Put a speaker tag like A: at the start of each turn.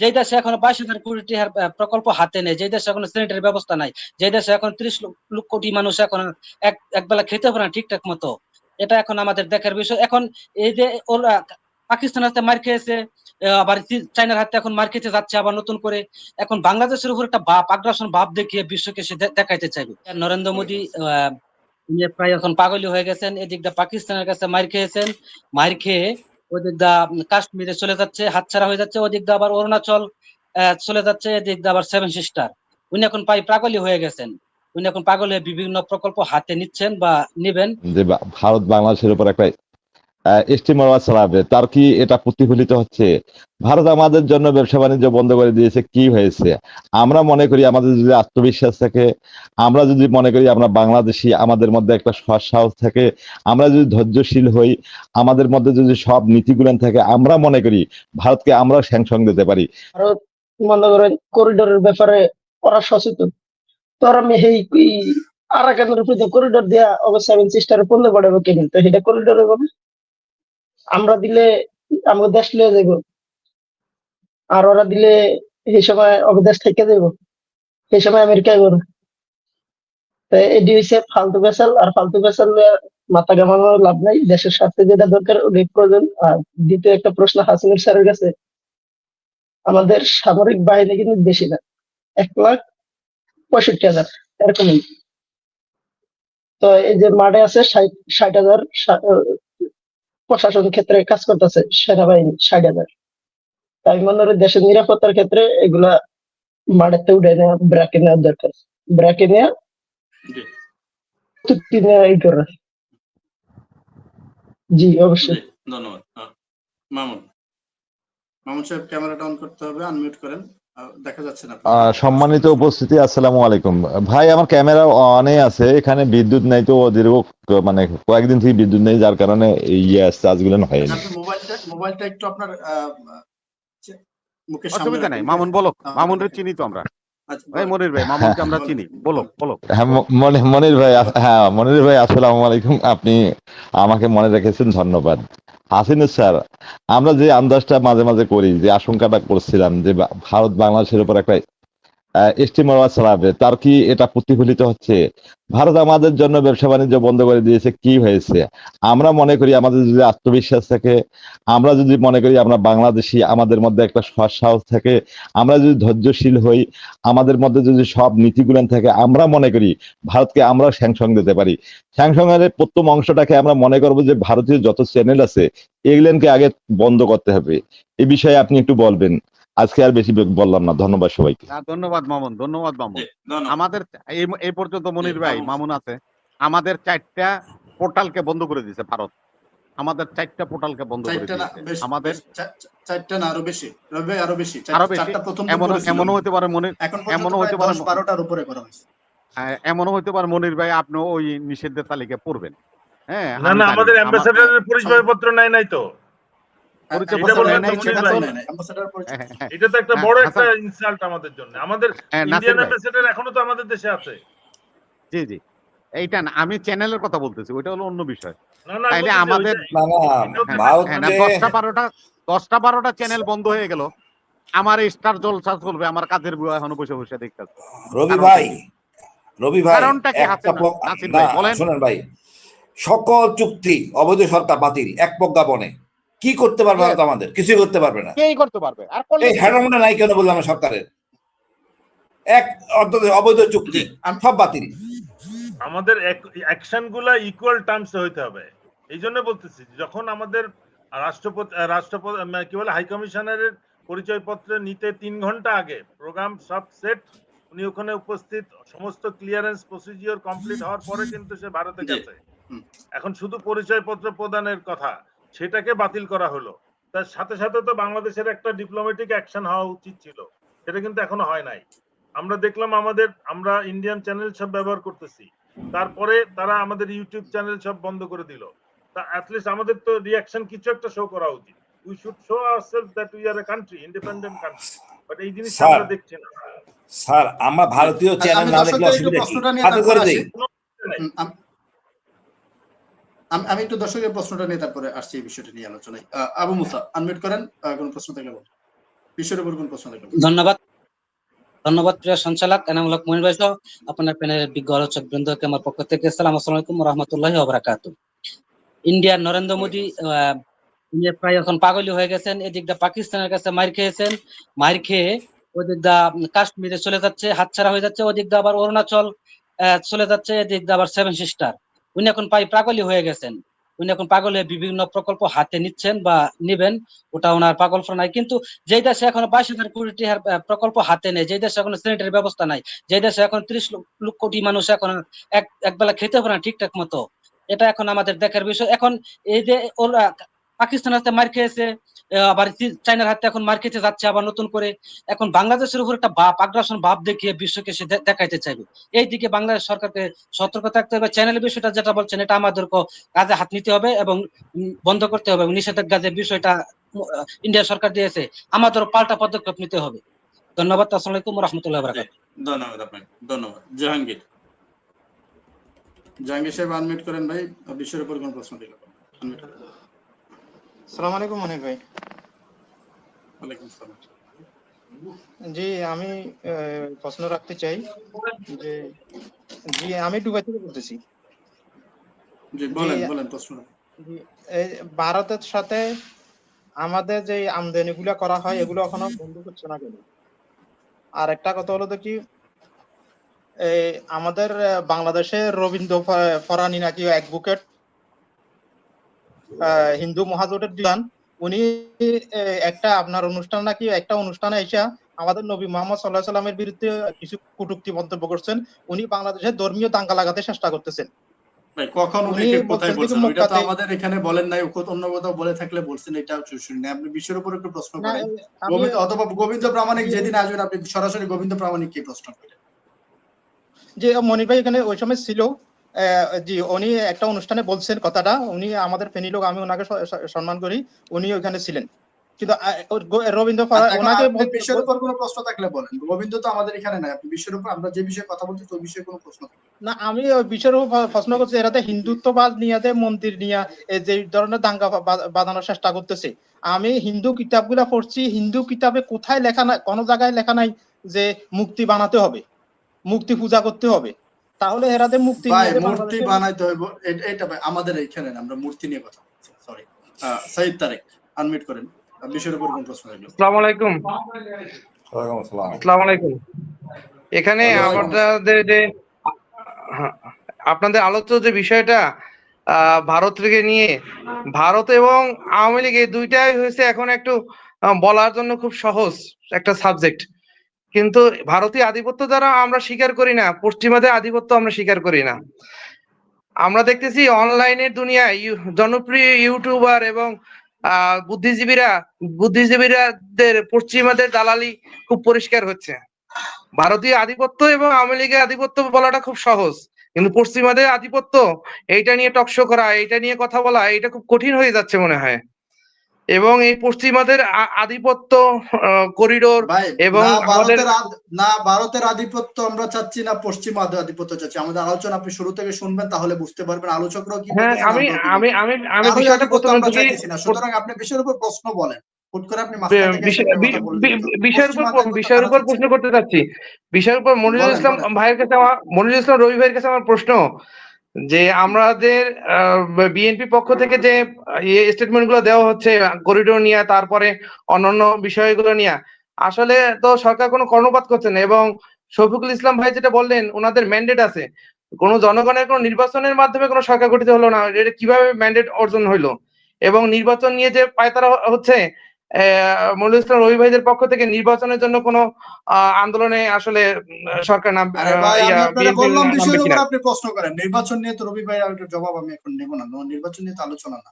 A: যে দেশে এখন বাইশ হাজার কোটি টাকার প্রকল্প হাতে নেই যে দেশে এখন স্যানিটারি ব্যবস্থা নাই যে দেশে এখন ত্রিশ কোটি মানুষ এখন এক একবেলা খেতে পারে না ঠিকঠাক মতো এটা এখন আমাদের দেখার বিষয়। এখন এই যে ওরা পাকিস্তান হাতে মার খেয়েছে আবার চাইনার হাতে এখন মার খেতে যাচ্ছে আবার নতুন করে। এখন বাংলাদেশের উপর একটা বাপ আগ্রাসন ভাব দেখিয়ে বিশ্বকে সে দেখাইতে চাইবে। নরেন্দ্র মোদী আহ, প্রায় এখন পাগলি হয়ে গেছেন এদিকটা পাকিস্তানের কাছে মার খেয়েছেন। মার খেয়ে ওদিক দা কাশ্মীরে চলে যাচ্ছে, হাতছাড়া হয়ে যাচ্ছে, ওদিক দা আবার অরুণাচল চলে যাচ্ছে, এদিক দা আবার সেভেন সিস্টার উনি এখন প্রায় পাগলই হয়ে গেছেন। উনি এখন পাগল হয়ে বিভিন্ন প্রকল্প হাতে নিচ্ছেন বা নেবেন।
B: যে ভারত বাংলাদেশের উপর একটা স্টিমার চালাবে তার কি এটা প্রতিফলিত হচ্ছে? ভারত আমাদের জন্য ব্যবসা বাণিজ্য বন্ধ করে দিয়েছে, কি হয়েছে? আমরা মনে করি আমাদের যদি আত্মবিশ্বাস থাকে, আমরা যদি মনে করি আমরা বাংলাদেশি, আমাদের মধ্যে একটা সাহস থাকে, আমরা যদি ধৈর্যশীল হই, আমাদের মধ্যে যদি সব নীতিগুলো থাকে, আমরা মনে করি ভারতকে আমরা স্যাংশন দিতে পারি।
C: ভারত মনে করেন করিডোরের ব্যাপারে ওরা সচেতন। তো ওরা আমি সেই করিডোর দেয়া অবশ্য সেভেন সিস্টারে পড়লে পড়াবো কে কিন্তু সেটা করিডোরে হবে। আমরা দিলে আমাকে দেশ লিয়ে যাব আর ওরা দিলে সেই সময় ওকে দেশ থেকে যাব সেই সময় আমেরিকায় তো এটি হচ্ছে ফালতু বেসাল আর ফালতু বেসাল মাথা ঘামানোর লাভ নাই। দেশের স্বার্থে যেটা দরকার, ওটাই প্রয়োজন। আর দ্বিতীয় একটা প্রশ্ন হাসিনুর স্যারের কাছে। আমাদের সামরিক বাহিনী কিন্তু বেশি না। এক লাখ পঁয়ষট্টি হাজার, এরকমই। তো এই যে মাঠে আছে ষাট ষাট হাজার প্রশাসন ক্ষেত্রে কাজ করতেছে সেনাবাহিনী ষাট হাজার। তাই মনে করি দেশের নিরাপত্তার ক্ষেত্রে এগুলা মাঠেতে উঠে নেওয়া ব্র্যাকে নেওয়ার দরকার। ব্র্যাকে নেওয়া নেওয়া এই করে। জি অবশ্যই।
D: ধন্যবাদ। মামুন। মামুন সাহেব ক্যামেরাটা অন করতে হবে আনমিউট করেন। আহ, দেখা যাচ্ছে না।
B: আহ, সম্মানিত উপস্থিতি আসসালামু আলাইকুম। ভাই আমার ক্যামেরা অনে আছে এখানে বিদ্যুৎ নাই তো দীর্ঘ মানে কয়েকদিন থেকে বিদ্যুৎ নেই যার কারণে ইয়ে চার্জগুলো হয়নি।
D: আপনি মোবাইলটা মোবাইলটা একটু আপনার
E: অসুবিধা নাই। মামুন বলো।
D: আহ,
E: চিনি তো আমরা।
D: আচ্ছা,
E: মনির ভাই মামুনকে আমরা চিনি। বলো বলো।
B: হ্যাঁ মনির ভাই হ্যাঁ মনির ভাই আসসালামু আলাইকুম। আপনি আমাকে মনে রেখেছেন ধন্যবাদ। হাসিনুর স্যার। আমরা যে আন্দাজটা মাঝে মাঝে করি, যে আশঙ্কাটা করছিলাম, যে ভারত বাংলাদেশের উপর একটা স্টিমার চালাবে তার কি এটা প্রতিফলিত হচ্ছে? ভারত আমাদের জন্য ব্যবসা বাণিজ্য বন্ধ করে দিয়েছে, কি হয়েছে? আমরা মনে করি আমাদের যদি আত্মবিশ্বাস থাকে, আমরা যদি মনে করি আমরা বাংলাদেশি, আমাদের মধ্যে একটা সাহস থাকে, আমরা যদি ধৈর্যশীল হই, আমাদের মধ্যে যদি সব নীতিগুলো থাকে, আমরা মনে করি ভারতকে আমরা স্যাংশন দিতে পারি। স্যাংশনের প্রথম অংশটাকে আমরা মনে করব যে ভারতীয় যত চ্যানেল আছে, এগুলোকে আগে বন্ধ করতে হবে। এ বিষয়ে আপনি একটু বলবেন। আজকে আর বেশি বললাম না। ধন্যবাদ সবাইকে।
E: ধন্যবাদ মামুন ধন্যবাদ মামুন। আমাদের এই পর্যন্ত মনির ভাই
D: মামুন।
E: আছে। আমাদের চারটা পোর্টালকে বন্ধ করে দিয়েছে ভারত। আমাদের চারটা পোর্টালকে বন্ধ করে দিয়েছে। আমাদের
D: চারটা না আরও বেশি। রবি ভাই, আরও বেশি।
E: আরও বেশি?
D: চারটা প্রথম দিন
E: এমন এমনও হতে পারে মনির
D: এখন
E: এমনও হতে পারে
D: দশ বারোটার উপরে করা হয়েছে।
E: আহ, এমনও হতে পারে মনির ভাই আপনিও ওই নিষেধের তালিকায় পড়বেন। হ্যাঁ
F: না না আমাদের অ্যাম্বাসেডারের পরিচয়পত্র নাই নাই তো। এটা
E: পত্র
F: বললেন
E: নেয় নাই,
F: তো
E: সেটা
F: মনির
E: তো-
F: ভাই।
D: Ambassador পরিচয়-
E: হ্যাঁ, হ্যাঁ,
F: এটা তো একটা
E: হ্যাঁ,
F: বড় একটা ইনসাল্ট আমাদের জন্য। আমাদের
E: হ্যাঁ,
F: ইন্ডিয়ান
E: ভাই,
F: এখনও তো আমাদের দেশে আছে।
E: জি জি। এইটা না আমি চ্যানেলের কথা বলতেছি ওইটা হলো অন্য বিষয়।
F: না না
E: তাইলে আমাদের
F: হ্যাঁ,
E: হ্যাঁ, না, দশটা বারোটা দশটা বারোটা চ্যানেল বন্ধ হয়ে গেল। আমার স্টার জলসা চলবে আমার কাজের বুয়া এখনও বসে বসে দেখতেছে
G: রবি ভাই রবি ভাই
E: কারণটা কি?
G: একটা
E: হাসিনা?
G: প-
E: নাসির
G: না
E: ভাই, বলেন।
G: শোনেন ভাই। সকল চুক্তি অবৈধ সরকার বাতিল এক প্রজ্ঞাপনে কি করতে পারবে ভারত আমাদের? কিছুই করতে পারবে না।
E: কেই করতে পারবে? আর
G: এই হ্যাডমটা নাই কেন বললাম সরকারের? এক অন্তত অবৈধ চুক্তি
D: আম-
G: সব বাতিল।
F: আমাদের অ্যাকশনগুলা ইকুয়াল টার্মস হইতে হবে। এই জন্য বলতেছি যখন আমাদের রাষ্ট্রপতি রাষ্ট্রপতি কি বলে হাই কমিশনারের পরিচয়পত্র নিতে তিন ঘণ্টা আগে প্রোগ্রাম সব সেট উনি ওখানে উপস্থিত সমস্ত ক্লিয়ারেন্স প্রসিজিওর কমপ্লিট হওয়ার পরে কিন্তু সে ভারতে গেছে। এখন শুধু পরিচয়পত্র প্রদানের কথা সেটাকে বাতিল করা হলো। তার সাথে সাথে তো বাংলাদেশের একটা ডিপ্লোম্যাটিক অ্যাকশন হওয়া উচিত ছিল। সেটা কিন্তু এখনও হয় নাই। আমরা দেখলাম আমাদের আমরা ইন্ডিয়ান চ্যানেল সব ব্যবহার করতেছি। তারপরে তারা আমাদের ইউটিউব চ্যানেল সব বন্ধ করে দিল। তা অ্যাটলিস্ট আমাদের তো রিয়াকশন কিছু একটা শো করা উচিত। We should show ourselves that we are a country independent country but এই জিনিসটা আমরা দেখছি না।
G: স্যার আমরা ভারতীয় চ্যানেল না দেখলে অসুবিধা কি? করে দেই।
D: আম- একটু দর্শকের প্রশ্নটা নিয়ে তারপরে আসছি এই বিষয়টা নিয়ে আলোচনায়। আবু মুসা আনমিউট করেন কোনো প্রশ্ন থাকলে বলুন। বিষয়ের উপর কোন প্রশ্ন থাকলে
A: ধন্যবাদ। ধন্যবাদ, প্রিয় সঞ্চালক এনামুল হক মনির ভাই আপনার প্যানেলের বিজ্ঞ আলোচক বৃন্দকে আমার পক্ষ থেকে সালাম আসসালামু আলাইকুম রহমতুল্লাহ ওবরাকাত ইন্ডিয়ার নরেন্দ্র মোদী প্রায় এখন পাগলি হয়ে গেছেন এদিকটা পাকিস্তানের কাছে মার খেয়েছেন, মার খেয়ে ওদিকটা কাশ্মীরে চলে যাচ্ছে, হাতছাড়া হয়ে যাচ্ছে ওদিকটা আবার অরুণাচল চলে যাচ্ছে এদিকটা আবার সেভেন সিস্টার উনি এখন প্রায় পাগলি হয়ে গেছেন। উনি এখন পাগল হয়ে বিভিন্ন প্রকল্প হাতে নিচ্ছেন বা নিবেন, ওটা ওনার পাগল নাই। কিন্তু যে দেশে এখন বাইশ হাজার কোটি প্রকল্প হাতে নেই যে দেশে এখন স্যানিটারি ব্যবস্থা নাই যে দেশে এখন ত্রিশ লক্ষ কোটি মানুষ এখন এক, একবেলা খেতে পারে না ঠিকঠাক মতো, এটা এখন আমাদের দেখার বিষয়। এখন এই যে ওরা পাকিস্তান হাতে মার খেয়েছে আবার চি- চায়নার হাতে এখন মার খেতে যাচ্ছে, আবার নতুন করে এখন বাংলাদেশের উপর একটা বাপ আগ্রাসন ভাব দেখিয়ে বিশ্বকে সে দেখাইতে চাইবে। এই দিকে বাংলাদেশ সরকারকে সতর্ক থাকতে হবে। চ্যানেলের বিষয়টা যেটা বলছেন, এটা আমাদেরকে কাজে হাত নিতে হবে এবং বন্ধ করতে হবে নিষেধাজ্ঞা যে বিষয়টা ইন্ডিয়া সরকার দিয়েছে আমাদের পাল্টা পদক্ষেপ নিতে হবে। ধন্যবাদ, আসসালামু আলাইকুম রহমতুল্লাহ
D: ধন্যবাদ আপনাকে, ধন্যবাদ। জাহাঙ্গীর। জাহাঙ্গীর সাহেব আনমিউট করেন ভাই বিষয়ের উপর কোন প্রশ্ন দিল।
H: সালাম আলাইকুম মনির ভাই।
D: ওয়ালাইকুম সালাম।
H: জি আমি প্রশ্ন রাখতে চাই যে জি আমি দুবাই থেকে বলতেছি।
D: জি বলেন বলেন প্রশ্ন।
H: ভারতের সাথে আমাদের যে আমদানি গুলা করা হয় এগুলো এখনও বন্ধ করছে না কেন? আর একটা কথা হলো তো কি এই আমাদের বাংলাদেশে রবীন্দ্র ফরানি নাকি অ্যাডভোকেট হিন্দু মহাজোটের দিন উনি একটা আপনার অনুষ্ঠান নাকি একটা অনুষ্ঠানে এসে আমাদের নবী মোহাম্মদ সাল্লাহ সাল্লামের বিরুদ্ধে কিছু কটূক্তি মন্তব্য করছেন। উনি বাংলাদেশে ধর্মীয় দাঙ্গা লাগাতে চেষ্টা করতেছেন।
D: কখন কোথায়
H: বলছেন
D: ওইটা তো আমাদের এখানে বলেন নাই অন্য কোথাও বলে থাকলে বলছেন এটা শুনি না। আপনি বিষয়ের উপর একটু প্রশ্ন করেন। গোবিন্দ অথবা গোবিন্দ প্রামাণিক যেদিন আসবেন আপনি সরাসরি গোবিন্দ প্রামাণিক কি প্রশ্ন করেন।
H: যে মনির ভাই এখানে ওই সময় ছিল জি উনি একটা অনুষ্ঠানে বলছেন কথাটা। উনি আমাদের ফেনী লোক আমি ওনাকে সম্মান করি। উনি ওখানে ছিলেন। কিন্তু রবীন্দ্র
D: আচ্ছা,
H: ওনাকে
D: বিষয়ের উপর কোনো প্রশ্ন থাকলে বলেন। গোবিন্দ তো আমাদের এখানে নাই। আপনি বিষয়ের উপর আমরা যে বিষয়ে কথা বলছি ওই বিষয়ে কোনো প্রশ্ন
H: না আমি ওই বিষয়ের উপর প্রশ্ন করছি হিন্দুত্ববাদ নিয়ে মন্দির নিয়ে যে ধরনের দাঙ্গা বাঁধানোর চেষ্টা করতেছে। আমি হিন্দু কিতাবগুলা পড়ছি। হিন্দু কিতাবে কোথায় লেখা নাই কোনো জায়গায় লেখা নাই যে মুক্তি বানাতে হবে মুক্তি পূজা করতে হবে। তাহলে এরাতে মুক্তি
D: ভাই মূর্তি বানাইতে হইব এটা ভাই আমাদের এইখানে না, আমরা মূর্তি নিয়ে কথা বলছি সরি সাইদ তারেক আনমিউট করেন। বিষয়ের উপর কোন প্রশ্ন থাকলে
I: আসসালামু আলাইকুম
G: ওয়ালাইকুম আসসালাম।
I: আসসালামু আলাইকুম এখানে আমাদের যে আপনাদের আলোচ্য যে বিষয়টা আহ, ভারত থেকে নিয়ে ভারত এবং আওয়ামী লীগ এই দুইটাই হয়েছে এখন একটু বলার জন্য খুব সহজ একটা সাবজেক্ট। কিন্তু ভারতীয় আধিপত্য দ্বারা আমরা স্বীকার করি না, পশ্চিমাদের আধিপত্য আমরা স্বীকার করি না। আমরা দেখতেছি অনলাইনের দুনিয়ায় জনপ্রিয় ইউটিউবার এবং বুদ্ধিজীবীরা, বুদ্ধিজীবীরাদের পশ্চিমাদের দালালি খুব পরিষ্কার হচ্ছে। ভারতীয় আধিপত্য এবং আওয়ামী লীগের আধিপত্য বলাটা খুব সহজ, কিন্তু পশ্চিমাদের আধিপত্য, এইটা নিয়ে টকশো করা, এইটা নিয়ে কথা বলা এটা খুব কঠিন হয়ে যাচ্ছে মনে হয়। এবং এই পশ্চিমাদের আধিপত্য করিডোর এবং
D: না
I: আমাদের-
D: ভারতের না ভারতের আধিপত্য আমরা চাচ্ছি না পশ্চিম আধিপত্য চাচ্ছি। আমাদের আলোচনা আপনি শুরু থেকে শুনবেন তাহলে বুঝতে পারবেন। আলোচকরাও কি
I: হ্যাঁ আমি আমি আমি আমি বিষয়টা প্রথমে
D: না। সুতরাং আপনি বিষয়ের উপর প্রশ্ন বলেন। থেকে।
I: বিষয়ের উপর বিষয়ের উপর প্রশ্ন করতে চাচ্ছি। বিষয়ের উপর মনিরুল ইসলাম ভাইয়ের কাছে আমার মনিরুল ইসলাম রবি ভাইয়ের কাছে আমার প্রশ্ন। যে আমাদের বিএনপি পক্ষ থেকে যে স্টেটমেন্টগুলো দেওয়া হচ্ছে করিডোর নিয়ে, তারপরে অন্যান্য বিষয়গুলো নিয়ে, আসলে তো সরকার কোনো কর্ণপাত করছে না এবং শফিকুল ইসলাম ভাই যেটা বললেন, ওনাদের ম্যান্ডেট আছে। কোনো জনগণের কোনো নির্বাচনের মাধ্যমে কোনো সরকার গঠিত হলো না, এটা কীভাবে ম্যান্ডেট অর্জন হইল? এবং নির্বাচন নিয়ে যে পায়তারা হচ্ছে আহ, মনিরুল ইসলাম রবি ভাইদের পক্ষ থেকে নির্বাচনের জন্য কোনো আহ, আন্দোলনে আসলে সরকার নাম
D: বললাম বিষয়ের উপর আপনি প্রশ্ন করেন। নির্বাচন নিয়ে তো রবি ভাই আর জবাব আমি এখন নেব না নির্বাচন নিয়ে তো আলোচনা না।